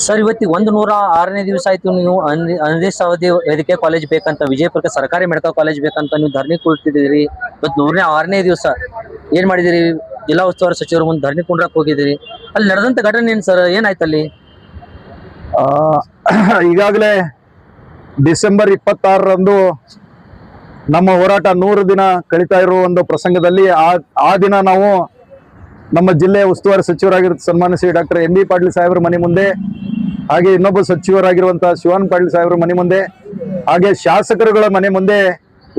Sir ಇವತ್ತಿಗೆ ಒಂದು ನೂರ ಆರನೇ ದಿವಸ ಆಯ್ತು ನೀವು ಅನ್- ಅನಿರ್ದಿಷ್ಟಾವಧಿ ವೇದಿಕೆ ಕಾಲೇಜ್ ಬೇಕಂತ, ವಿಜಯಪುರಕ್ಕೆ ಸರ್ಕಾರಿ ಮೆಡಿಕಲ್ ಕಾಲೇಜ್ ಬೇಕಂತ ನೀವು ಧರಣಿ ಕುಳಿತಿದ್ದೀರಿ ಇವತ್ತು ನೂರನೇ, ಆರನೇ ದಿವಸ ಏನ್ ಮಾಡಿದಿರಿ ಜಿಲ್ಲಾ ಉಸ್ತುವಾರಿ ಸಚಿವರು ಮುಂದೆ ಧರಣಿ ಕುಂಡ್ರಕ್ ಹೋಗಿದ್ದೀರಿ. ಅಲ್ಲಿ ನಡೆದಂತ ಘಟನೆ ಏನು ಸರ್ ಏನಾಯ್ತು ಅಲ್ಲಿ? ಈಗಾಗಲೇ ಡಿಸೆಂಬರ್ ಇಪ್ಪತ್ತಾರರಂದು ನಮ್ಮ ಹೋರಾಟ ನೂರು ದಿನ ಕಳೀತಾ ಇರುವ ಒಂದು ಪ್ರಸಂಗದಲ್ಲಿ ಆ ಆ ದಿನ ನಾವು ನಮ್ಮ ಜಿಲ್ಲೆಯ ಉಸ್ತುವಾರಿ ಸಚಿವರಾಗಿರೋ ಸನ್ಮಾನ್ಯ Shri doctor M B Patil ಸಾಹೇಬರ ಮನೆ ಮುಂದೆ, ಹಾಗೆ ಇನ್ನೊಬ್ಬ ಸಚಿವರಾಗಿರುವಂತಹ ಶಿವನ್ ಪಾಟೀಲ್ ಸಾಹೇಬರ ಮನೆ ಮುಂದೆ, ಹಾಗೆ ಶಾಸಕರುಗಳ ಮನೆ ಮುಂದೆ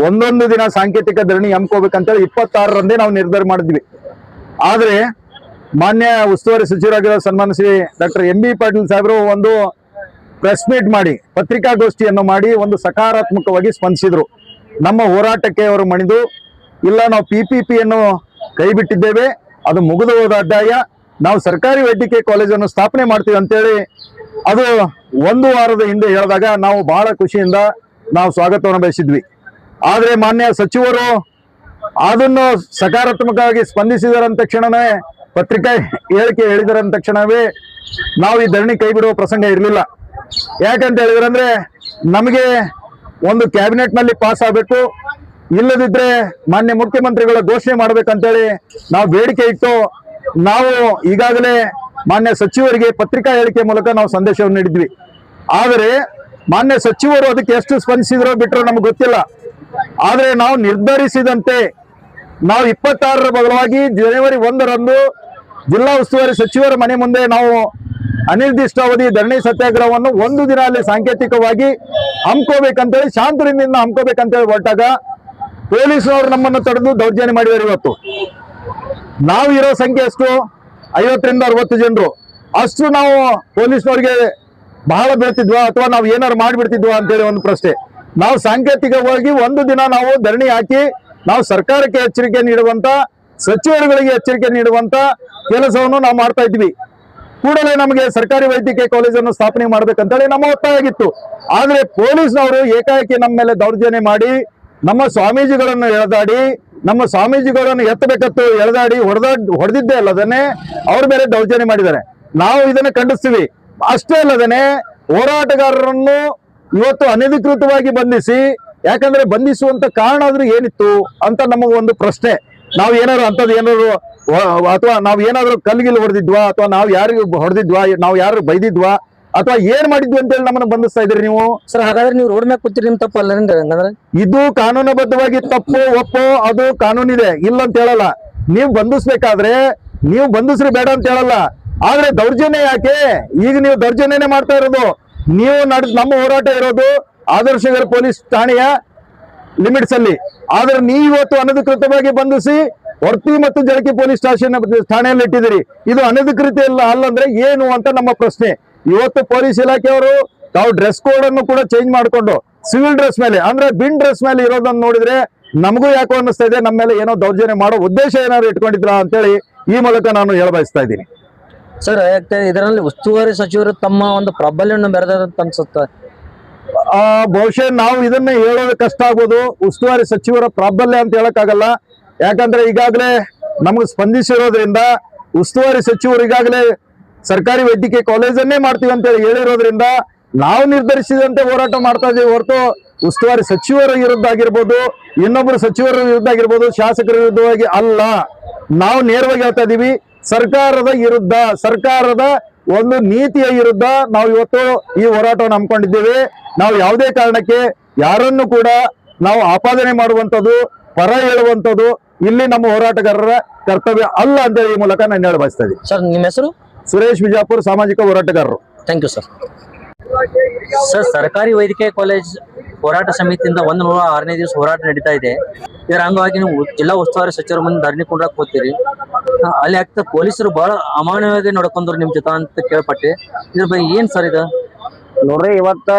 ಒಂದೊಂದು ದಿನ ಸಾಂಕೇತಿಕ ಧರಣಿ ಹಮ್ಕೋಬೇಕಂತೇಳಿ ಇಪ್ಪತ್ತಾರರಂದೇ ನಾವು ನಿರ್ಧಾರ ಮಾಡಿದ್ವಿ. ಆದ್ರೆ ಮಾನ್ಯ ಉಸ್ತುವಾರಿ ಸಚಿವರಾಗಿರೋ ಸನ್ಮಾನ್ಯ Shri doctor M B Patil ಸಾಹೇಬರು ಒಂದು ಪ್ರೆಸ್ ಮೀಟ್ ಮಾಡಿ, ಪತ್ರಿಕಾಗೋಷ್ಠಿಯನ್ನು ಮಾಡಿ ಒಂದು ಸಕಾರಾತ್ಮಕವಾಗಿ ಸ್ಪಂದಿಸಿದ್ರು. ನಮ್ಮ ಹೋರಾಟಕ್ಕೆ ಅವರು ಮಣಿದು, ಇಲ್ಲ ನಾವು ಪಿ ಪಿ ಪಿಯನ್ನು ಕೈ ಬಿಟ್ಟಿದ್ದೇವೆ ಅದು ಮುಗಿದು ಹೋದ ಅಡ್ಡಾಯ ನಾವು ಸರ್ಕಾರಿ ವೈದ್ಯಕೀಯ ಕಾಲೇಜನ್ನು ಸ್ಥಾಪನೆ ಮಾಡ್ತೀವಿ ಅಂತೇಳಿ ಅದು ಒಂದು ವಾರದ ಹಿಂದೆ ಹೇಳಿದಾಗ ನಾವು ಬಹಳ ಖುಷಿಯಿಂದ ನಾವು ಸ್ವಾಗತವನ್ನು ಬಯಸಿದ್ವಿ. ಆದರೆ ಮಾನ್ಯ ಸಚಿವರು ಅದನ್ನು ಸಕಾರಾತ್ಮಕವಾಗಿ ಸ್ಪಂದಿಸಿದರ ತಕ್ಷಣವೇ ಪತ್ರಿಕಾ ಹೇಳಿಕೆ ಹೇಳಿದರ ತಕ್ಷಣವೇ ನಾವು ಈ ಧರಣಿ ಕೈ ಬಿಡುವ ಪ್ರಸಂಗ ಇರಲಿಲ್ಲ. ಯಾಕಂತ ಹೇಳಿದ್ರಂದ್ರೆ ನಮಗೆ ಒಂದು ಕ್ಯಾಬಿನೆಟ್ನಲ್ಲಿ ಪಾಸ್ ಆಗಬೇಕು ಇಲ್ಲದಿದ್ರೆ ಮಾನ್ಯ ಮುಖ್ಯಮಂತ್ರಿಗಳ ಘೋಷಣೆ ಮಾಡ್ಬೇಕಂತೇಳಿ ನಾವು ಬೇಡಿಕೆ ಇಟ್ಟು ನಾವು ಈಗಾಗಲೇ ಮಾನ್ಯ ಸಚಿವರಿಗೆ ಪತ್ರಿಕಾ ಹೇಳಿಕೆ ಮೂಲಕ ನಾವು ಸಂದೇಶವನ್ನು ನೀಡಿದ್ವಿ. ಆದರೆ ಮಾನ್ಯ ಸಚಿವರು ಅದಕ್ಕೆ ಎಷ್ಟು ಸ್ಪಂದಿಸಿದ್ರೋ ಬಿಟ್ಟರೆ ನಮ್ಗೆ ಗೊತ್ತಿಲ್ಲ. ಆದರೆ ನಾವು ನಿರ್ಧರಿಸಿದಂತೆ ನಾವು ಇಪ್ಪತ್ತಾರರ ಬದಲಾಗಿ ಜನವರಿ ಒಂದರಂದು ಜಿಲ್ಲಾ ಉಸ್ತುವಾರಿ ಸಚಿವರ ಮನೆ ಮುಂದೆ ನಾವು ಅನಿರ್ದಿಷ್ಟಾವಧಿ ಧರಣಿ ಸತ್ಯಾಗ್ರಹವನ್ನು ಒಂದು ದಿನ ಅಲ್ಲಿ ಸಾಂಕೇತಿಕವಾಗಿ ಹಮ್ಕೋಬೇಕಂತೇಳಿ ಶಾಂತರಿಂದ ಹಮ್ಕೋಬೇಕಂತೇಳಿ ಹೊರಟಾಗ ಪೊಲೀಸರು ನಮ್ಮನ್ನು ತಡೆದು ದೌರ್ಜನ್ಯ ಮಾಡಿದ್ದಾರೆ ಇವತ್ತು. ನಾವು ಇರೋ ಸಂಖ್ಯೆ ಎಷ್ಟು ಐವತ್ತರಿಂದ ಅರವತ್ತು ಜನರು. ಅಷ್ಟು ನಾವು ಪೊಲೀಸ್ನವ್ರಿಗೆ ಬಹಳ ಬೀಳ್ತಿದ್ವಾ ಅಥವಾ ನಾವು ಏನಾರು ಮಾಡಿಬಿಡ್ತಿದ್ವಾ ಅಂತೇಳಿ ಒಂದು ಪ್ರಶ್ನೆ. ನಾವು ಸಾಂಕೇತಿಕವಾಗಿ ಒಂದು ದಿನ ನಾವು ಧರಣಿ ಹಾಕಿ, ನಾವು ಸರ್ಕಾರಕ್ಕೆ ಎಚ್ಚರಿಕೆ ನೀಡುವಂತ, ಸಚಿವರುಗಳಿಗೆ ಎಚ್ಚರಿಕೆ ನೀಡುವಂತ ಕೆಲಸವನ್ನು ನಾವು ಮಾಡ್ತಾ ಇದ್ವಿ ಕೂಡಲೇ ನಮಗೆ ಸರ್ಕಾರಿ ವೈದ್ಯಕೀಯ ಕಾಲೇಜನ್ನು ಸ್ಥಾಪನೆ ಮಾಡ್ಬೇಕಂತೇಳಿ ನಮ್ಮ ಒತ್ತಾಯ ಆಗಿತ್ತು. ಆದ್ರೆ ಪೊಲೀಸ್ನವರು ಏಕಾಏಕಿ ನಮ್ಮ ಮೇಲೆ ದೌರ್ಜನ್ಯ ಮಾಡಿ ನಮ್ಮ ಸ್ವಾಮೀಜಿಗಳನ್ನು ಎಳೆದಾಡಿ, ನಮ್ಮ ಸ್ವಾಮೀಜಿಗಳನ್ನು ಎತ್ತಬೇಕತ್ತು ಎಳೆದಾಡಿ ಹೊಡೆದಾಡ್ ಹೊಡೆದಿದ್ದೇ ಅಲ್ಲದನ್ನೇ ಅವ್ರ ಮೇಲೆ ದೌರ್ಜನ್ಯ ಮಾಡಿದ್ದಾರೆ. ನಾವು ಇದನ್ನ ಖಂಡಿಸ್ತೀವಿ. ಅಷ್ಟೇ ಅಲ್ಲದೇನೆ ಹೋರಾಟಗಾರರನ್ನು ಇವತ್ತು ಅನಧಿಕೃತವಾಗಿ ಬಂಧಿಸಿ, ಯಾಕಂದ್ರೆ ಬಂಧಿಸುವಂತ ಕಾರಣ ಆದ್ರೂ ಏನಿತ್ತು ಅಂತ ನಮಗೆ ಒಂದು ಪ್ರಶ್ನೆ. ನಾವು ಏನಾದ್ರು ಅಂತದ್ ಏನಾದ್ರು ಅಥವಾ ನಾವು ಏನಾದ್ರು ಕಲ್ಗಿಲ್ ಹೊಡೆದಿದ್ವಾ, ಅಥವಾ ನಾವು ಯಾರಿಗೂ ಹೊಡೆದಿದ್ವಾ, ನಾವು ಯಾರು ಬೈದಿದ್ವಾ ಅಥವಾ ಏನ್ ಮಾಡಿದ್ವಿ ಅಂತೇಳಿ ನಮ್ಮನ್ನ ಬಂಧಿಸ್ತಾ ಇದ್ರಿ ನೀವು? ಸರ್ ಹಾಗಾದ್ರೆ ನೀವು ರೋಡ್ ಮ್ಯಾಗ ಕೂತಿರಿ ನಿಮ್ ತಪ್ಪಲ್ಲ ಹಂಗಂದ್ರೆ? ಇದು ಕಾನೂನುಬದ್ಧವಾಗಿ ತಪ್ಪು ಒಪ್ಪು ಅದು ಕಾನೂನಿದೆ ಇಲ್ಲ ಅಂತ ಹೇಳಲ್ಲ. ನೀವು ಬಂಧಿಸ್ಬೇಕಾದ್ರೆ ನೀವು ಬಂಧಿಸ್ರಿ ಬೇಡ ಅಂತ ಹೇಳಲ್ಲ. ಆದ್ರೆ ದೌರ್ಜನ್ಯ ಯಾಕೆ? ಈಗ ನೀವು ದೌರ್ಜನ್ಯನೇ ಮಾಡ್ತಾ ಇರೋದು. ನೀವು ನಡ್ ನಮ್ಮ ಹೋರಾಟ ಇರೋದು ಆದರ್ಶನಗರ ಪೊಲೀಸ್ ಠಾಣೆಯ ಲಿಮಿಟ್ಸ್ ಅಲ್ಲಿ. ಆದ್ರೆ ನೀವು ಇವತ್ತು ಅನಧಿಕೃತವಾಗಿ ಬಂಧಿಸಿ ಹೊರ್ತಿ ಮತ್ತು ಜಳಕಿ ಪೊಲೀಸ್ ಸ್ಟೇಷನ್ ಠಾಣೆಯಲ್ಲಿ ಇಟ್ಟಿದ್ದೀರಿ. ಇದು ಅನಧಿಕೃತ ಇಲ್ಲ ಅಲ್ಲಂದ್ರೆ ಏನು ಅಂತ ನಮ್ಮ ಪ್ರಶ್ನೆ. ಇವತ್ತು ಪೊಲೀಸ್ ಇಲಾಖೆಯವರು ತಾವು ಡ್ರೆಸ್ ಕೋಡ್ ಅನ್ನು ಕೂಡ ಚೇಂಜ್ ಮಾಡಿಕೊಂಡು ಸಿವಿಲ್ ಡ್ರೆಸ್ ಮೇಲೆ ಅಂದ್ರೆ ಬಿನ್ ಡ್ರೆಸ್ ಮೇಲೆ ಇರೋದನ್ನ ನೋಡಿದ್ರೆ ನಮಗೂ ಯಾಕೋ ಅನ್ನಿಸ್ತಾ ಇದೆ ನಮ್ಮ ಮೇಲೆ ಏನೋ ದೌರ್ಜನ್ಯ ಮಾಡೋ ಉದ್ದೇಶ ಏನಾದ್ರು ಇಟ್ಕೊಂಡಿದ್ರ ಅಂತೇಳಿ ಈ ಮೂಲಕ ನಾನು ಹೇಳ ಬಯಸ್ತಾ ಇದ್ದೀನಿ. ಸರ್ ಇದರಲ್ಲಿ ಉಸ್ತುವಾರಿ ಸಚಿವರು ತಮ್ಮ ಒಂದು ಪ್ರಾಬಲ್ಯವನ್ನು ಮೆರೆದಂತ ಅನ್ಸುತ್ತೆ? ಆ ಬಹುಶಃ ನಾವು ಇದನ್ನ ಹೇಳೋದು ಕಷ್ಟ ಆಗ್ಬೋದು ಉಸ್ತುವಾರಿ ಸಚಿವರ ಪ್ರಾಬಲ್ಯ ಅಂತ ಹೇಳಕ್ಕಾಗಲ್ಲ. ಯಾಕಂದ್ರೆ ಈಗಾಗಲೇ ನಮಗೆ ಸ್ಪಂದಿಸಿರೋದ್ರಿಂದ ಉಸ್ತುವಾರಿ ಸಚಿವರು ಈಗಾಗಲೇ ಸರ್ಕಾರಿ ವೈದ್ಯಕೀಯ ಕಾಲೇಜನ್ನೇ ಮಾಡ್ತೀವಿ ಅಂತ ಹೇಳಿ ಹೇಳಿರೋದ್ರಿಂದ ನಾವು ನಿರ್ಧರಿಸಿದಂತೆ ಹೋರಾಟ ಮಾಡ್ತಾ ಇದ್ದೀವಿ ಹೊರತು ಉಸ್ತುವಾರಿ ಸಚಿವರ ವಿರುದ್ಧ ಆಗಿರ್ಬೋದು ಇನ್ನೊಬ್ಬರು ಸಚಿವರ ವಿರುದ್ಧ ಆಗಿರ್ಬೋದು, ಶಾಸಕರ ವಿರುದ್ಧವಾಗಿ ಅಲ್ಲ. ನಾವು ನೇರವಾಗಿ ಹೇಳ್ತಾ ಇದ್ದೀವಿ ಸರ್ಕಾರದ ವಿರುದ್ಧ, ಸರ್ಕಾರದ ಒಂದು ನೀತಿಯ ವಿರುದ್ಧ ನಾವು ಇವತ್ತು ಈ ಹೋರಾಟವನ್ನು ಹಮ್ಮಿಕೊಂಡಿದ್ದೇವೆ. ನಾವು ಯಾವುದೇ ಕಾರಣಕ್ಕೆ ಯಾರನ್ನು ಕೂಡ ನಾವು ಆಪಾದನೆ ಮಾಡುವಂಥದ್ದು, ಪರ ಹೇಳುವಂಥದ್ದು ಇಲ್ಲಿ ನಮ್ಮ ಹೋರಾಟಗಾರರ ಕರ್ತವ್ಯ ಅಲ್ಲ ಅಂತ ಈ ಮೂಲಕ ನಾನು ಹೇಳ ಬಯಸ್ತಾ ಇದ್ದೀನಿ ಸರ್, ನಿಮ್ಮ ಹೆಸರು? ಸುರೇಶ್ ಬಿಜಾಪುರ್ ಸಾಮಾಜಿಕ ಹೋರಾಟಗಾರರು. ಥ್ಯಾಂಕ್ ಯು ಸರ್ ಸರ್ ಸರ್ಕಾರಿ ವೈದ್ಯಕೀಯ ಕಾಲೇಜ್ ಹೋರಾಟ ಸಮಿತಿಯಿಂದ ಒಂದು ನೂರ ಆರನೇ ದಿವಸ ಹೋರಾಟ ನಡೀತಾ ಇದೆ. ಇದರ ಅಂಗವಾಗಿ ನೀವು ಜಿಲ್ಲಾ ಉಸ್ತುವಾರಿ ಸಚಿವರ ಮುಂದೆ ಧರಣಿ ಕುಂಡ್ರಕ್ ಹೋಗ್ತೀರಿ. ಅಲ್ಲಿ ಆಗ್ತಾ ಪೊಲೀಸರು ಬಹಳ ಅಮಾನ್ಯವಾಗಿ ನಡ್ಕೊಂಡ್ರು ನಿಮ್ ಜೊತೆ ಅಂತ ಕೇಳ್ಪಟ್ಟೆ. ಇದ್ರ ಬಗ್ಗೆ ಏನ್ ಸರ್ ಇದು? ನೋಡ್ರಿ ಇವತ್ತ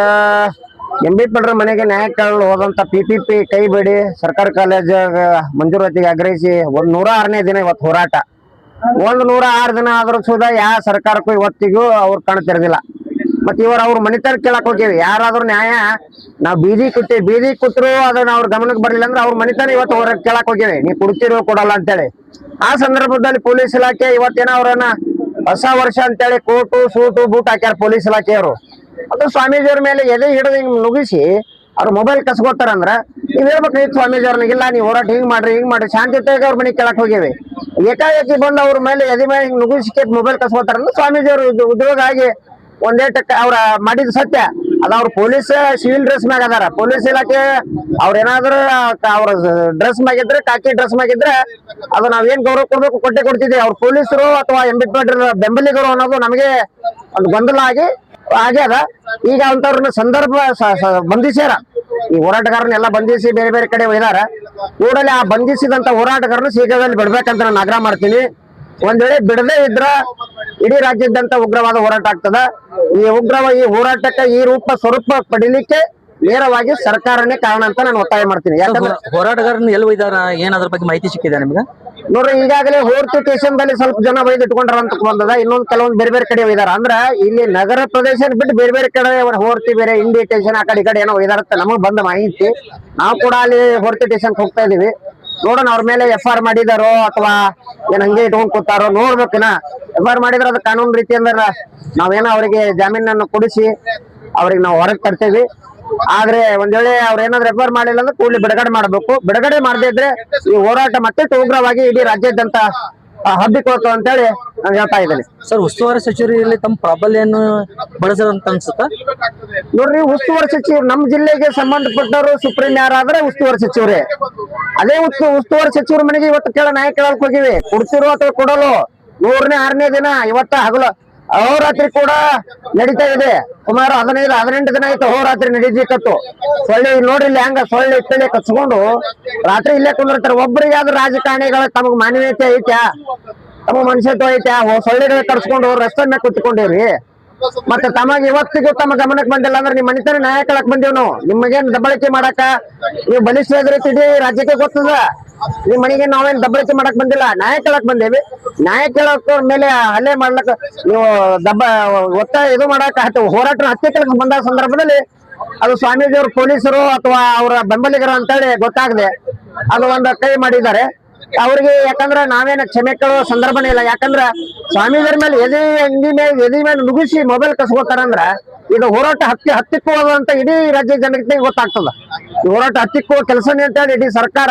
ಎಂ ಬಿ ಪಡ್ರ ಮನೆಗೆ ನ್ಯಾಯ ಕೇಳಲು ಹೋದಂತ ಪಿ ಪಿ ಪಿ ಕೈ ಬೇಡಿ ಸರ್ಕಾರಿ ಕಾಲೇಜ್ ಮಂಜೂರಾತಿಗೆ ಆಗ್ರಹಿಸಿ ಒಂದ್ ನೂರ ಆರನೇ ದಿನ ಇವತ್ತು ಹೋರಾಟ. ಒಂದ್ ನೂರ ಆರು ದಿನ ಆದ್ರೂ ಸುದ ಯಾವ ಸರ್ಕಾರಕ್ಕೂ ಇವತ್ತಿಗೂ ಅವ್ರು ಕಾಣ್ತಿರ್ದಿಲ್ಲ ತೆರೆದಿಲ್ಲ. ಮತ್ ಇವ್ರ ಅವ್ರ ಮನಿತರ್ ಕೇಳಕ್ ಹೋಗಿವಿ ಯಾರಾದ್ರೂ ನ್ಯಾಯ, ನಾವ್ ಬೀದಿ ಕುಟ್ಟಿ ಬೀದಿ ಕುತ್ರು ಅದನ್ನ ಅವ್ರ ಗಮನಕ್ಕೆ ಬರ್ಲಿಲ್ಲ ಅಂದ್ರೆ ಅವ್ರ ಮನಿತನ ಇವತ್ತು ಹೊರಗೆ ಕೇಳಕ್ ಹೋಗಿವಿ ನೀ ಕೊಡ್ತಿರೋ ಕೊಡಲ್ಲ ಅಂತೇಳಿ. ಆ ಸಂದರ್ಭದಲ್ಲಿ ಪೊಲೀಸ್ ಇಲಾಖೆ ಇವತ್ತೇನ ಅವ್ರನ್ನ ಹೊಸ ವರ್ಷ ಅಂತೇಳಿ ಕೋಟು, ಸೂಟು, ಬೂಟ್ ಹಾಕ್ಯಾರ ಪೊಲೀಸ್ ಇಲಾಖೆಯವರು. ಅದು ಸ್ವಾಮೀಜಿಯವ್ರ ಮೇಲೆ ಎದೆ ಹಿಡಿದು ಹಿಂಗ್ ನುಗ್ಗಿಸಿ ಅವ್ರ ಮೊಬೈಲ್ ಕಸ್ಕೋತಾರಂದ್ರ ನೀವ್ ಹೇಳ್ಬೇಕಾಗಿತ್ತು ಸ್ವಾಮೀಜಿಯವ್ರನ್ನ, ಇಲ್ಲ, ನೀವು ಹೋರಾಟ ಹಿಂಗ್ ಮಾಡ್ರಿ ಹಿಂಗ್ ಮಾಡ್ರಿ ಶಾಂತಿಯುತವಾಗಿ ಅವ್ರ ಮನೆಗೆ ಕೇಳಕ್ ಹೋಗಿವಿ ಏಕಾಏಕಿ ಬಂದು ಅವ್ರ ಮೇಲೆ ಎದೆ ಮೇಲೆ ಹಿಂಗ್ ಕೇಟ್ ಮೊಬೈಲ್ ಕಸ್ಕೋತಾರಂದ್ರ ಸ್ವಾಮೀಜಿಯವರು ಉದ್ಯೋಗ ಆಗಿ ಒಂದೇಟ ಅವ್ರ ಮಾಡಿದ ಸತ್ಯ. ಅದ ಅವ್ರ ಪೊಲೀಸ್ ಸಿವಿಲ್ ಡ್ರೆಸ್ ಮ್ಯಾಗ ಅದಾರ. ಪೊಲೀಸ್ ಇಲಾಖೆ ಅವ್ರ ಏನಾದ್ರು ಅವ್ರ ಡ್ರೆಸ್ ಮ್ಯಾಗಿದ್ರೆ ಕಾಕಿ ಡ್ರೆಸ್ ಮ್ಯಾಗಿದ್ರೆ ಅದು ನಾವೇನ್ ಗೌರವ ಕೊಡ್ಬೇಕು, ಕೊಟ್ಟೆ ಕೊಡ್ತಿದ್ವಿ. ಅವ್ರ ಪೊಲೀಸರು ಅಥವಾ ಎಂಬಿಟ್ಮೆಂಟ್ ಬೆಂಬಲಿಗರು ಅನ್ನೋದು ನಮಗೆ ಒಂದು ಗೊಂದಲ ಆಗಿ, ಆಗ್ಯದ. ಈಗ ಅಂತವ್ರನ್ನ ಸಂದರ್ಭ ಬಂಧಿಸ್ಯಾರ. ಈ ಹೋರಾಟಗಾರನ್ನೆಲ್ಲ ಬಂಧಿಸಿ ಬೇರೆ ಬೇರೆ ಕಡೆ ಒಯ್ದಾರ. ಕೂಡಲೇ ಆ ಬಂಧಿಸಿದಂತ ಹೋರಾಟಗಾರನು ಶೀಘ್ರದಲ್ಲಿ ಬಿಡ್ಬೇಕಂತ ನಾನು ಆಗ್ರಹ ಮಾಡ್ತೀನಿ. ಒಂದ್ ವೇಳೆ ಬಿಡದೇ ಇದ್ರ ಇಡೀ ರಾಜ್ಯದಂತ ಉಗ್ರವಾದ ಹೋರಾಟ ಆಗ್ತದ. ಈ ಉಗ್ರವ ಈ ಹೋರಾಟಕ್ಕೆ ಈ ರೂಪ ಸ್ವರೂಪ ಪಡಿಲಿಕ್ಕೆ ನೇರವಾಗಿ ಸರ್ಕಾರನೇ ಕಾರಣ ಅಂತ ನಾನು ಒತ್ತಾಯ ಮಾಡ್ತೀನಿ. ಯಾಕಂದ್ರೆ ಹೋರಾಟಗಾರನ್ನ ಎಲ್ಲಿ ಒಯ್ದಾರ? ಏನ್ ಅದ್ರ ಬಗ್ಗೆ ಮಾಹಿತಿ ಸಿಕ್ಕಿದೆ ನಿಮ್ಗೆ? ನೋಡ್ರಿ ಈಗಾಗಲೇ ಹೋರ್ತಿ ಸ್ಟೇಷನ್ ದಲ್ಲಿ ಸ್ವಲ್ಪ ಜನ ಒಯ್ದು ಇಟ್ಕೊಂಡ್ರ ಅಂತ ಬಂದದ. ಇನ್ನೊಂದ್ ಕೆಲವೊಂದು ಬೇರೆ ಬೇರೆ ಕಡೆ ಒಯ್ದಾರ. ಅಂದ್ರ ಇಲ್ಲಿ ನಗರ ಪ್ರದೇಶ ಬಿಟ್ಟು ಬೇರೆ ಬೇರೆ ಕಡೆ ಅವ್ರ ಹೋರ್ತಿ ಬೇರೆ ಇಂಡಿ ಸ್ಟೇಷನ್ ಆ ಕಡೆ ಈ ಕಡೆ ಏನೋ ಒಯ್ದಾರ ಅಂತ ನಮಗ್ ಬಂದ ಮಾಹಿತಿ. ನಾವು ಕೂಡ ಅಲ್ಲಿ ಹೋರ್ತಿ ಸ್ಟೇಷನ್ ಹೋಗ್ತಾ ಇದೀವಿ ನೋಡೋಣ ಅವ್ರ ಮೇಲೆ ಎಫ್ ಆರ್ ಮಾಡಿದಾರೋ ಅಥವಾ ಏನ್ ಹಂಗೆ ಇಟ್ಕೊಂಡ್ ಕೂತಾರೋ ನೋಡ್ಬೇಕಿನ ಎಫ್ ಆರ್ ಮಾಡಿದ್ರ ಅದು ಕಾನೂನು ರೀತಿ ಅಂದ್ರೆ ನಾವೇನೋ ಅವರಿಗೆ ಜಾಮೀನನ್ನು ಕೊಡಿಸಿ ಅವ್ರಿಗೆ ನಾವು ಹೊರಗೆ ತರ್ತೇವಿ. ಆದ್ರೆ ಒಂದ್ ವೇಳೆ ಅವ್ರ ಏನಾದ್ರು ರೆಫರ್ ಮಾಡಿಲ್ಲ ಅಂದ್ರೆ ಕೂಡಲೇ ಬಿಡುಗಡೆ ಮಾಡಬೇಕು. ಬಿಡುಗಡೆ ಮಾಡದೇ ಇದ್ರೆ ಈ ಹೋರಾಟ ಮತ್ತೆ ಉಗ್ರವಾಗಿ ಇಡೀ ರಾಜ್ಯಾದ್ಯಂತ ಹಬ್ಬಿಕೊಳ್ತು ಅಂತ ಹೇಳಿ ನಾನು ಹೇಳ್ತಾ ಇದ್ದೀನಿ. ಸರ್ ಉಸ್ತುವಾರಿ ಸಚಿವರಲ್ಲಿ ತಮ್ಮ ಪ್ರಾಬಲ್ಯನ್ನು ಬಳಸದಂತ ಅನ್ಸುತ್ತ? ನೋಡ್ರಿ ಉಸ್ತುವಾರಿ ಸಚಿವರು ನಮ್ಮ ಜಿಲ್ಲೆಗೆ ಸಂಬಂಧಪಟ್ಟವರು ಸುಪ್ರೀಂ ಯಾರಾದ್ರೆ ಉಸ್ತುವಾರಿ ಸಚಿವರೇ. ಅದೇ ಉತ್ತು ಉಸ್ತುವಾರಿ ಸಚಿವರ ಮನೆಗೆ ಇವತ್ತು ಕೇಳ ನಾಯಕ ಹೋಗಿವಿ. ಕೊಡ್ತಿರೋ ಅಥವಾ ಕೊಡಲು ಮೂರನೇ ಆರನೇ ದಿನ ಇವತ್ತ ಹಗಲು ಅಹೋರಾತ್ರಿ ಕೂಡ ನಡೀತಾ ಇದೆ. ಸುಮಾರು ಹದಿನೈದು, ಹದಿನೆಂಟು ದಿನ ಆಯ್ತು ಅಹೋರಾತ್ರಿ ನಡೀತಿತ್ತು ಸೊಳ್ಳೆ ನೋಡ್ರಿ ಇಲ್ಲಿ ಹೆಂಗ ಸೊಳ್ಳೆ ಇಟ್ಟಲ್ಲಿ ಕಚ್ಕೊಂಡು ರಾತ್ರಿ ಇಲ್ಲೇ ಕುಂದಿರ್ತಾರೆ. ಒಬ್ಬರಿಗಾದ್ರೂ ರಾಜಕಾರಣಿಗಳ ತಮಗ್ ಮಾನ್ಯತೆ ಐತ್ಯಾ? ತಮಗ್ ಮನುಷ್ಯತ್ವ ಐತ್ಯಾ? ಸೊಳ್ಳೆಗಳ ಕರ್ಸ್ಕೊಂಡು ರಸ್ತೆ ಮೇಲೆ ಕುತ್ಕೊಂಡಿವ್ರಿ. ಮತ್ತೆ ತಮಗೆ ಇವತ್ತಿಗೂ ತಮ್ಮ ಗಮನಕ್ಕೆ ಬಂದಿಲ್ಲ ಅಂದ್ರೆ ನಿಮ್ ಮನಿತನ ನ್ಯಾಯ ಕೇಳಕ್ ಬಂದೇವ್ ನಾವು. ನಿಮಗೇನ್ ದಬ್ಬಳಿಕೆ ಮಾಡಾಕ ನೀವು ಬಲಿಷ್ಠ ಇಡೀ ರಾಜ್ಯಕ್ಕೆ ಗೊತ್ತದ? ನಿಮ್ ಮನೆಗೆ ನಾವೇನ್ ದಬ್ಬಳಿಕೆ ಮಾಡಕ್ ಬಂದಿಲ್ಲ. ನ್ಯಾಯ ಕೇಳಕ್ ಬಂದೇವಿ. ನ್ಯಾಯ ಕೇಳಕ್ ಮೇಲೆ ಹಲ್ಲೆ ಮಾಡ್ಲಕ್ ನೀವು ದಬ್ಬ, ಒತ್ತಾಯ ಇದು ಮಾಡಾಕ ಹೋರಾಟ ಹತ್ಯೆ ಕೇಳಕ್ ಬಂದ ಸಂದರ್ಭದಲ್ಲಿ ಅದು ಸ್ವಾಮೀಜಿಯವ್ರ ಪೊಲೀಸರು ಅಥವಾ ಅವರ ಬೆಂಬಲಿಗರು ಅಂತೇಳಿ ಗೊತ್ತಾಗದೆ ಅದು ಒಂದು ಕೈ ಮಾಡಿದ್ದಾರೆ. ಅವ್ರಿಗೆ ಯಾಕಂದ್ರ ನಾವೇನ ಕ್ಷಮೆ ಕೇಳೋ ಸಂದರ್ಭನೇ ಇಲ್ಲ. ಯಾಕಂದ್ರ ಸ್ವಾಮೀಜರ ಮೇಲೆ ಎದೆ ಅಂಗಿ ಮೇಲೆ ಎದೆ ಮೇಲೆ ಮುಗಿಸಿ ಮೊಬೈಲ್ ಕಸ್ಕೋತಾರಂದ್ರ ಇದು ಹೋರಾಟ ಹತ್ತಿ ಹತ್ತಿಕ್ಕೋದು ಅಂತ ಇಡೀ ರಾಜ್ಯ ಜನತೆ ಗೊತ್ತಾಗ್ತದ. ಹೋರಾಟ ಹತ್ತಿಕ್ಕುವ ಕೆಲಸನೇ ಅಂತ ಹೇಳಿ ಇಡೀ ಸರ್ಕಾರ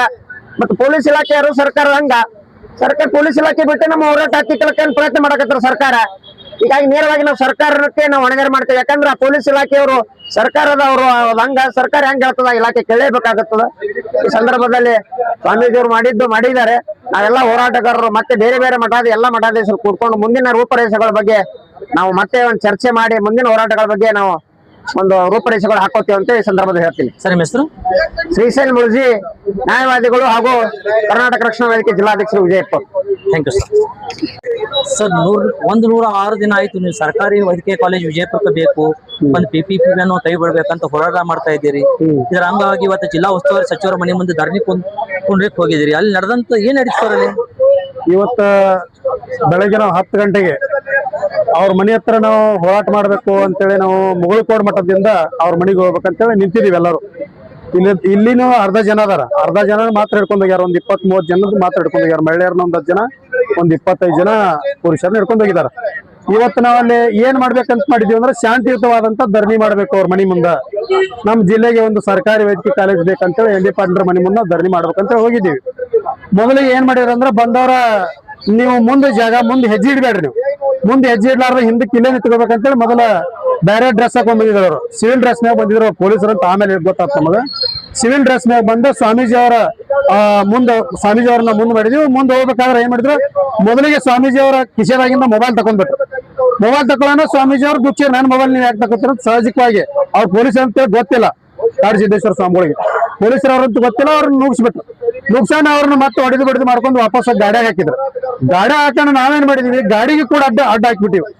ಮತ್ತು ಪೊಲೀಸ್ ಇಲಾಖೆ ಯಾರು ಸರ್ಕಾರ ಹಂಗ. ಸರ್ಕಾರ, ಪೊಲೀಸ್ ಇಲಾಖೆ ಬಿಟ್ಟು ನಮ್ಮ ಹೋರಾಟ ಹತ್ತಿಕ್ಕಲಕ್ಕೆ ಪ್ರಯತ್ನ ಮಾಡಕತ್ತಾರ ಸರ್ಕಾರ. ಹೀಗಾಗಿ ನೇರವಾಗಿ ನಾವು ಸರ್ಕಾರಕ್ಕೆ ನಾವು ಹೊಣೆಗಾರ ಮಾಡ್ತೇವೆ. ಯಾಕಂದ್ರೆ ಆ ಪೊಲೀಸ್ ಇಲಾಖೆಯವರು ಸರ್ಕಾರದವರು ಹಂಗ ಸರ್ಕಾರ ಹೆಂಗ್ ಹೇಳ್ತದ ಇಲಾಖೆ ಕೇಳಲೇಬೇಕಾಗತ್ತದ. ಈ ಸಂದರ್ಭದಲ್ಲಿ ಸ್ವಾಮೀಜಿಯವರು ಮಾಡಿದ್ದು ಮಾಡಿದ್ದಾರೆ. ನಾವೆಲ್ಲ ಹೋರಾಟಗಾರರು ಮತ್ತೆ ಬೇರೆ ಬೇರೆ ಮಠಾದ ಎಲ್ಲ ಮಠಾಧೀಶರು ಕೂತ್ಕೊಂಡು ಮುಂದಿನ ರೂಪರೇಷೆಗಳ ಬಗ್ಗೆ ನಾವು ಮತ್ತೆ ಒಂದು ಚರ್ಚೆ ಮಾಡಿ ಮುಂದಿನ ಹೋರಾಟಗಳ ಬಗ್ಗೆ ನಾವು ಒಂದು ರೂಪರೇಷೆಗಳು ಹಾಕೋತೀವಿ ಅಂತ ಈ ಸಂದರ್ಭದಲ್ಲಿ ಹೇಳ್ತೀನಿ. ಸರ್ ಹೆಸರು? ಶ್ರೀಶೈಲ್ ಮುಳುಜಿ ನ್ಯಾಯವಾದಿಗಳು ಹಾಗೂ ಕರ್ನಾಟಕ ರಕ್ಷಣಾ ವೇದಿಕೆ ಜಿಲ್ಲಾಧ್ಯಕ್ಷರು Vijayappa. Thank you sir sir ನೂರ್, ಒಂದು ನೂರ ಆರು ದಿನ ಆಯ್ತು, ನೀವು ಸರ್ಕಾರಿ ವೈದ್ಯಕೀಯ ಕಾಲೇಜ್ ವಿಜಯಪುರಕ್ಕೆ ಬೇಕು ಒಂದು ಪಿ ಪಿ ಅನ್ನು ಕೈ ಬಿಡ್ಬೇಕಂತ ಹೋರಾಟ ಮಾಡ್ತಾ ಇದ್ದೀರಿ. ಇದರ ಅಂಗವಾಗಿ ಇವತ್ತು ಜಿಲ್ಲಾ ಉಸ್ತುವಾರಿ ಸಚಿವರ ಮನೆ ಮುಂದೆ ಧರಣಿ ಕುಂಡ್ರಿಕ್ ಹೋಗಿದ್ದೀರಿ. ಅಲ್ಲಿ ನಡೆದಂತ ಏನ್ ಅಲ್ಲಿ? ಇವತ್ತ ಬೆಳಗ್ಗೆ ನಾವು ಹತ್ತು ಗಂಟೆಗೆ ಅವ್ರ ಮನೆ ಹತ್ರ ನಾವು ಹೋರಾಟ ಮಾಡ್ಬೇಕು ಅಂತೇಳಿ ನಾವು ಮುಗುಳ್ಕೋಡ್ ಮಠದಿಂದ ಅವ್ರ ಮನೆಗೆ ಹೋಗ್ಬೇಕಂತೇಳಿ ನಿಂತಿದೀವಿ ಎಲ್ಲರೂ. ಇಲ್ಲಿ ಇಲ್ಲಿನೂ ಅರ್ಧ ಜನ ಅದಾರ. ಅರ್ಧ ಜನ ಮಾತ್ರ ಹಿಡ್ಕೊಂಡು ಹೋಗ್ಯಾರ. ಒಂದ್ ಇಪ್ಪತ್ ಮೂವತ್ ಜನದ ಮಾತ್ರ ಹಿಡ್ಕೊಂಡು ಹೋಗ್ಯಾರ. ಮಹಿಳೆಯರ್ನ ಒಂದ್ ಜನ, ಒಂದ್ ಇಪ್ಪತ್ತೈದು ಜನ ಪುರುಷರನ್ನ ಹಿಡ್ಕೊಂಡು ಹೋಗಿದಾರ. ಇವತ್ತು ನಾವಲ್ಲಿ ಏನ್ ಮಾಡ್ಬೇಕಂತ ಮಾಡಿದೀವಿ ಅಂದ್ರೆ ಶಾಂತಿಯುತವಾದಂತ ಧರಣಿ ಮಾಡ್ಬೇಕು ಅವ್ರ ಮನಿ ಮುಂದ. ನಮ್ ಜಿಲ್ಲೆಗೆ ಒಂದು ಸರ್ಕಾರಿ ವೈದ್ಯಕೀಯ ಕಾಲೇಜ್ ಬೇಕಂತೇಳಿ ಎನ್ ಡಿ ಪಾಟೀಲ್ರ ಮನಿ ಮುಂದ ಧರಣಿ ಮಾಡ್ಬೇಕಂತ ಹೋಗಿದ್ದೀವಿ. ಮೊದಲಿಗೆ ಏನ್ ಅಂದ್ರ ಬಂದವರ ನೀವು ಮುಂದೆ ಜಾಗ ಮುಂದೆ ಹೆಜ್ಜೆ ಇಡ್ಬೇಡ್ರಿ ನೀವು. ಮುಂದೆ ಹೆಜ್ಜೆ ಇಡ್ಲಾರ್ದ ಹಿಂದಕ್ಕೆ ಇಲ್ಲೇ ನಿಂತ್ಕೋಬೇಕಂತೇಳಿ ಮೊದಲ ಬೇರೆ ಡ್ರೆಸ್ ಹಾಕೊಂಡ್ ಬಂದಿದ್ರು ಅವರು. ಸಿವಿಲ್ ಡ್ರೆಸ್ ಮ್ಯಾಗ ಬಂದಿದ್ರು ಪೊಲೀಸರು ಅಂತ ಆಮೇಲೆ ಗೊತ್ತಾಗ್ತ ನಮಗ. ಸಿವಿಲ್ ಡ್ರೆಸ್ ಮ್ಯಾಗ ಬಂದು ಸ್ವಾಮೀಜಿ ಅವರ ಮುಂದೆ ಸ್ವಾಮೀಜಿ ಅವ್ರನ್ನ ಮುಂದೆ ಮಾಡಿದ್ವಿ. ಮುಂದೆ ಹೋಗ್ಬೇಕಾದ್ರೆ ಏನ್ ಮಾಡಿದ್ರು? ಮೊದಲಿಗೆ ಸ್ವಾಮೀಜಿ ಅವರ ಕಿಶೆದಾಗಿಂದ ಮೊಬೈಲ್ ತಕೊಂಡ್ಬಿಟ್ರು. ಮೊಬೈಲ್ ತಕೊಳ್ಳೋಣ ಸ್ವಾಮೀಜಿ ಅವ್ರ ಗುಚ್ಚಿ ನನ್ನ ಮೊಬೈಲ್ ನೀವು ಯಾಕೆ ತಗೋತೀರ ಸಹಜವಾಗಿ ಅವ್ರ ಪೊಲೀಸ್ ಅಂತ ಗೊತ್ತಿಲ್ಲ. ಸಿದ್ದೇಶ್ವರ ಸ್ವಾಮಿಗಳಿಗೆ. ಪೊಲೀಸರವ್ರಂತ ಗೊತ್ತಿಲ್ಲ, ಅವ್ರನ್ನ ನುಗ್ಸ್ಬಿಟ್ರು. ನುಗ್ಸಾನ ಅವ್ರನ್ನ ಮತ್ತೆ ಹೊಡೆದು ಹೊಡೆದು ಮಾಡ್ಕೊಂಡು ವಾಪಸ್ ಗಾಡಿಯಾಗ ಹಾಕಿದ್ರು. ಗಾಡಿ ಹಾಕೋಣ ನಾವೇನ್ ಮಾಡಿದೀವಿ? ಗಾಡಿಗೆ ಕೂಡ ಅಡ್ಡ ಅಡ್ಡ ಹಾಕ್ಬಿಟ್ಟಿವಿ.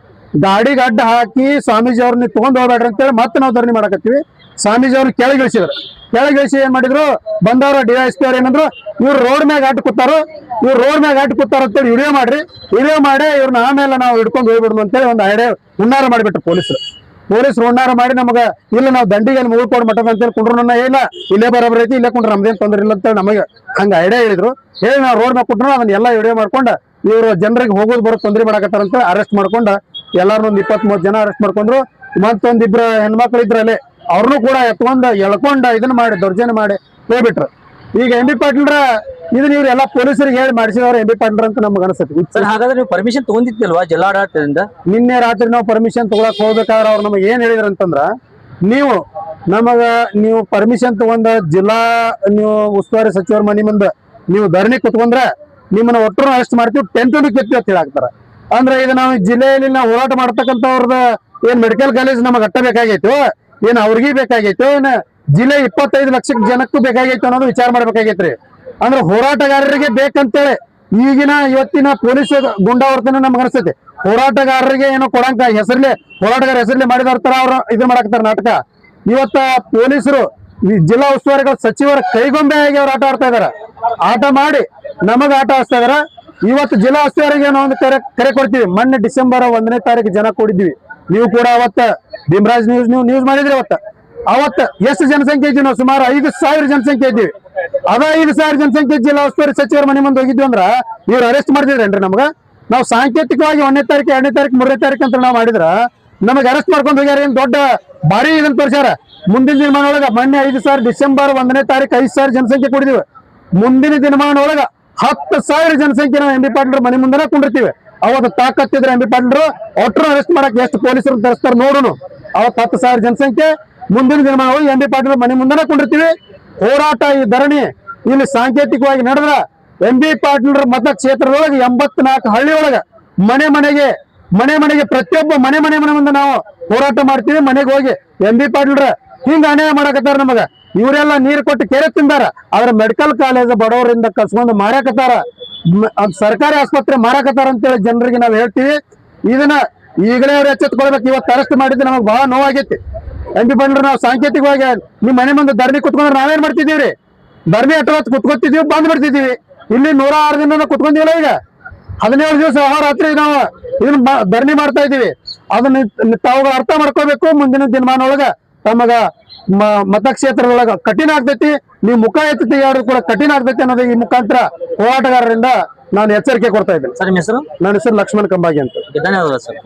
ಗಾಡಿಗೆ ಅಡ್ಡ ಹಾಕಿ ಸ್ವಾಮೀಜಿ ಅವ್ರನ್ನ ತಗೊಂಡ್ ಹೋಗ್ಬೇಡ್ರಿ ಅಂತೇಳಿ ಮತ್ತೆ ನಾವು ಧರಣಿ ಮಾಡಕತ್ತೀವಿ. ಸ್ವಾಮೀಜಿ ಅವ್ರನ್ನ ಕೆಳಗಿಳಿಸಿದ್ರು ಕೆಳಗಿಳಿಸಿ ಏನ್ ಮಾಡಿದ್ರು? ಬಂದವರು ಡಿ ಎಸ್ ಪಿ ಅವ್ರು ಏನಂದ್ರು ಇವ್ರು ರೋಡ್ ಮ್ಯಾಗ ಅಡ್ಡ ಕೂತಾರು. ಇವ್ರು ರೋಡ್ ಮ್ಯಾಗ ಆಟ ಕೂತಾರ ಅಂತೇಳಿ ವಿಡಿಯೋ ಮಾಡ್ರಿ. ವಿಡಿಯೋ ಮಾಡಿ ಇವ್ರನ್ನ ಆಮೇಲೆ ನಾವು ಹಿಡ್ಕೊಂಡು ಹೋಗ್ಬಿಡುದು ಅಂತೇಳಿ ಒಂದು ಐಡಿಯಾ ಹುನ್ನಾರ ಮಾಡಿಬಿಟ್ರು ಪೊಲೀಸರು. ಪೊಲೀಸರು ಹುನ್ನಾರ ಮಾಡಿ ನಮಗೆ ಇಲ್ಲ ನಾವು ದಂಡಿಗೆ ಮುಗಿದ್ಕೊಂಡು ಮಟ್ಟದ ಅಂತೇಳಿ ಕುಂಡ್ರು ನನ್ನ ಇಲ್ಲ. ಇಲ್ಲೇ ಬರೋಬ್ರ ಐತಿ, ಇಲ್ಲೇ ಕುಂಡ್ರೆ ನಮ್ದೇನ್ ತೊಂದ್ರೆ ಇಲ್ಲ ಅಂತೇಳಿ ನಮಗೆ ಹಂಗೆ ಐಡಿಯಾ ಹೇಳಿದ್ರು. ಹೇಳಿ ನಾವು ರೋಡ್ ಮ್ಯಾಗ ಕೊಟ್ಟರು ಅದನ್ನ ಎಲ್ಲ ವಿಡಿಯೋ ಮಾಡ್ಕೊಂಡು ಇವರು ಜನರಿಗೆ ಹೋಗೋದು ಬರೋ ತೊಂದರೆ ಮಾಡಕತ್ತಾರಂತ ಅರೆಸ್ಟ್ ಮಾಡ್ಕೊಂಡ ಎಲ್ಲಾರು ಒಂದ್ ಇಪ್ಪತ್ತ್ ಮೂವತ್ ಜನ ಅರೆಸ್ಟ್ ಮಾಡ್ಕೊಂಡ್ರು. ಮತ್ತೊಂದ್ ಇಬ್ರ ಹೆಣ್ಮಕ್ಳು ಇದ್ರಲ್ಲಿ ಅವ್ರನ್ನೂ ಕೂಡ ಎತ್ಕೊಂಡ ಎಳ್ಕೊಂಡ ಇದನ್ನ ಮಾಡಿ ದೌರ್ಜನ್ಯ ಮಾಡಿ ಹೋಗ್ಬಿಟ್ರು. ಈಗ ಎಂ ಬಿ ಪಾಟೀಲ್ರ ಇದನ್ನ ಇವ್ರು ಎಲ್ಲಾ ಪೊಲೀಸರಿಗೆ ಹೇಳಿ ಮಾಡಿಸಿದವ್ರು ಎಂ ಬಿ ಪಾಟೀಲ್ ಅಂತ ನಮ್ಗೆ ಅನಿಸುತ್ತೆ. ಸರ್ ಹಾಗಾದ್ರೆ ನೀವು ಪರ್ಮಿಷನ್ ತಗೊಂಡಿದ್ದಿಲ್ವಾ ಜಿಲ್ಲಾಡಳಿತದಿಂದ? ನಿನ್ನೆ ರಾತ್ರಿ ನಾವು ಪರ್ಮಿಷನ್ ತಗೊಳಕ್ ಹೋಗ್ಬೇಕಾದ್ರೆ ಅವ್ರು ನಮಗೆ ಏನ್ ಹೇಳಿದ್ರು ಅಂತಂದ್ರ ನೀವು ನಮಗ ನೀವು ಪರ್ಮಿಷನ್ ತಗೊಂಡ ಜಿಲ್ಲಾ ನೀವು ಉಸ್ತುವಾರಿ ಸಚಿವರ ಮನೆ ಮುಂದೆ ನೀವು ಧರಣಿ ಕುತ್ಕೊಂಡ್ರೆ ನಿಮ್ಮನ್ನ ಒಟ್ಟರು ಅರೆಸ್ಟ್ ಮಾಡ್ತೀವಿ ಟೆಂಟು ಕೆತ್ತಿ ಅಂತ ಹೇಳಾಕ್ತಾರ. ಅಂದ್ರೆ ಇದು ನಾವು ಜಿಲ್ಲೆಯಲ್ಲಿ ನಾವು ಹೋರಾಟ ಮಾಡ್ತಕ್ಕಂಥವ್ರದ ಏನ್ ಮೆಡಿಕಲ್ ಕಾಲೇಜ್ ನಮಗೆ ಅಟ್ಟ ಬೇಕಾಗೈತು, ಏನ್ ಅವ್ರಿಗೆ ಬೇಕಾಗೈತು, ಏನ್ ಜಿಲ್ಲೆ ಇಪ್ಪತ್ತೈದು ಲಕ್ಷ ಜನಕ್ಕೂ ಬೇಕಾಗೈತು ಅನ್ನೋದು ವಿಚಾರ ಮಾಡ್ಬೇಕಾಗೈತ್ರಿ. ಅಂದ್ರೆ ಹೋರಾಟಗಾರರಿಗೆ ಬೇಕಂತೇಳಿ ಈಗಿನ ಇವತ್ತಿನ ಪೊಲೀಸ್ ಗುಂಡಾವರ್ತನ ನಮ್ಗೆ ಅನಿಸ್ತೈತಿ. ಹೋರಾಟಗಾರರಿಗೆ ಏನೋ ಕೊಡಂಕ ಹೆಸರ್ಲೆ, ಹೋರಾಟಗಾರ ಹೆಸರ್ಲೆ ಮಾಡಿದವ್ರ ತರ ಅವ್ರ ಇದು ಮಾಡಾಕ್ತಾರ ನಾಟಕ. ಇವತ್ತ ಪೊಲೀಸರು ಜಿಲ್ಲಾ ಉಸ್ತುವಾರಿಗಳ ಸಚಿವರ ಕೈಗೊಂಬೆ ಆಗಿ ಅವ್ರು ಆಟ ಆಡ್ತಾ ಇದಾರೆ. ಆಟ ಮಾಡಿ ನಮಗ ಆಟ ಆಡ್ತಾ ಇದಾರ. ಇವತ್ತು ಜಿಲ್ಲಾ ಉಸ್ತುವಾರಿಗೆ ಒಂದು ಕರೆ ಕರೆ ಕೊಡ್ತೀವಿ. ಮೊನ್ನೆ ಡಿಸೆಂಬರ್ ಒಂದನೇ ತಾರೀಕು ಜನ ಕೊಡಿದ್ವಿ. ನೀವು ಕೂಡ ಅವತ್ತ ಭೀಮರಾಜ್ ನ್ಯೂಸ್ ನೀವು ನ್ಯೂಸ್ ಮಾಡಿದ್ರಿ ಅವತ್ತ. ಅವತ್ತ ಎಷ್ಟು ಜನಸಂಖ್ಯೆ ಇದ್ದೀವಿ ನಾವು? ಸುಮಾರು ಐದು ಸಾವಿರ ಜನಸಂಖ್ಯೆ ಇದ್ದೀವಿ. ಅದ ಐದು ಸಾವಿರ ಜನಸಂಖ್ಯೆ ಜಿಲ್ಲಾ ಉಸ್ತುವಾರಿ ಸಚಿವರ ಮನೆ ಮುಂದೆ ಹೋಗಿದ್ವಿ ಅಂದ್ರ ಇವ್ರು ಅರೆಸ್ಟ್ ಮಾಡ್ತಿದ್ರೇನ್ರಿ ನಮ್ಗ? ನಾವು ಸಾಂಕೇತಿಕವಾಗಿ ಒಂದನೇ ತಾರೀಕು, ಎರಡನೇ ತಾರೀಕು, ಮೂರನೇ ತಾರೀಕು ಅಂತ ನಾವು ಮಾಡಿದ್ರ ನಮಗೆ ಅರೆಸ್ಟ್ ಮಾಡ್ಕೊಂಡು ಹೋಗ್ಯಾರ ಏನ್ ದೊಡ್ಡ ಭಾರಿ ಇದನ್ನ ತೋರ್ಸ್ಯಾರ. ಮುಂದಿನ ದಿನಮಾನ ಒಳಗ ಮೊನ್ನೆ ಐದು ಸಾವಿರ, ಡಿಸೆಂಬರ್ ಒಂದನೇ ತಾರೀಕು ಐದು ಸಾವಿರ ಜನಸಂಖ್ಯೆ ಕೊಡಿದೀವಿ. ಮುಂದಿನ ದಿನಮಾನ ಒಳಗ ಹತ್ತು ಸಾವಿರ ಜನಸಂಖ್ಯೆ ನಾವು ಎಂ ಬಿ ಪಾಟೀಲ್ ಮನೆ ಮುಂದೆ ಕುಂಡಿರ್ತೀವಿ. ಅವತ್ತು ತಾಕತ್ತಿದ್ರೆ ಎಂ ಬಿ ಪಾಟೀಲ್ರು ಒಟ್ಟರು ಅರೆಸ್ಟ್ ಮಾಡಕ್ಕೆ ಎಷ್ಟು ಪೊಲೀಸರು ತರಿಸ್ತಾರೆ ನೋಡೋಣ ಅವತ್ತು ಹತ್ತು ಸಾವಿರ ಜನಸಂಖ್ಯೆ, ಮುಂದಿನ ದಿನ ನಾವು ಎಂ ಬಿ ಪಾಟೀಲ್ ಮನೆ ಮುಂದೆ ಕುಂಡಿರ್ತೀವಿ. ಹೋರಾಟ ಈ ಧರಣಿ ಇಲ್ಲಿ ಸಾಂಕೇತಿಕವಾಗಿ ನಡೆದ್ರ ಎಂ ಬಿ ಪಾಟೀಲ್ರ ಮತಕ್ಷೇತ್ರದೊಳಗೆ ಎಂಬತ್ನಾಲ್ಕು ಹಳ್ಳಿ ಒಳಗ ಮನೆ ಮನೆಗೆ ಮನೆ ಮನೆಗೆ ಪ್ರತಿಯೊಬ್ಬ ಮನೆ ಮನೆ ಮನೆ ಮುಂದೆ ನಾವು ಹೋರಾಟ ಮಾಡ್ತೀವಿ. ಮನೆಗೆ ಹೋಗಿ ಎಂ ಬಿ ಪಾಟೀಲ್ರ ಹಿಂಗ ಅನ್ಯಾಯ ಮಾಡಕತ್ತಾರ ನಮಗ? ಇವರೆಲ್ಲ ನೀರು ಕೊಟ್ಟು ಕೆರೆ ತಿಂದಾರ, ಆದ್ರ ಮೆಡಿಕಲ್ ಕಾಲೇಜ್ ಬಡವರಿಂದ ಕಸ್ಕೊಂಡು ಮಾರಾಕತ್ತಾರ. ಸರ್ಕಾರಿ ಆಸ್ಪತ್ರೆ ಮಾರಾಕತ್ತಾರ ಅಂತೇಳಿ ಜನರಿಗೆ ನಾವು ಹೇಳ್ತೀವಿ. ಇದನ್ನ ಈಗಲೇ ಅವ್ರು ಎಚ್ಚೆತ್ಕೊಳ್ಬೇಕು ಇವತ್ತು ಅರೆಸ್ಟ್ ಮಾಡಿದ್ರೆ ನಮಗೆ ಬಹಳ ನೋವಾಗೈತಿ. ಎಂ ಬಂದ್ರೆ ನಾವು ಸಾಂಕೇತಿಕವಾಗಿ ನಿಮ್ಮ ಮನೆ ಮುಂದೆ ಧರಣಿ ಕುತ್ಕೊಂಡ್ರೆ ನಾವೇನ್ ಮಾಡ್ತಿದೀವ್ರಿ ಧರಣಿ ಅಟ್ಟವತ್ತು ಕುತ್ಕೊತಿದೀವಿ ಬಂದ್ ಮಾಡ್ತಿದೀವಿ ಇಲ್ಲಿ ನೂರ ಆರು ದಿನ ಕುತ್ಕೊಂಡಿಲ್ಲ ಈಗ. ಹದಿನೇಳು ದಿವಸ ರಾತ್ರಿ ನಾವು ಇದನ್ನ ಧರಣಿ ಮಾಡ್ತಾ ಇದೀವಿ ಅದನ್ನ ತಾವು ಅರ್ಥ ಮಾಡ್ಕೋಬೇಕು ಮುಂದಿನ ದಿನಮಾನ ಒಳಗ ತಮಗ ಮತಕ್ಷೇತ್ರದೊಳಗ ಕಠಿಣ ಆಗ್ತೈತಿ. ನೀವು ಮುಖ ಎತ್ತಿ ಕೂಡ ಕಠಿಣ ಆಗ್ತೈತಿ ಅನ್ನೋದು ಈ ಮುಖಾಂತರ ಹೋರಾಟಗಾರರಿಂದ ನಾನು ಎಚ್ಚರಿಕೆ ಕೊಡ್ತಾ ಇದ್ದೇನೆ. ಸರ್ ನಿಮ್ಮ ಹೆಸರು? ನನ್ನ ಹೆಸರು ಲಕ್ಷ್ಮಣ್ ಕಂಬಾಗಿ ಅಂತ. ಧನ್ಯವಾದ ಸರ್.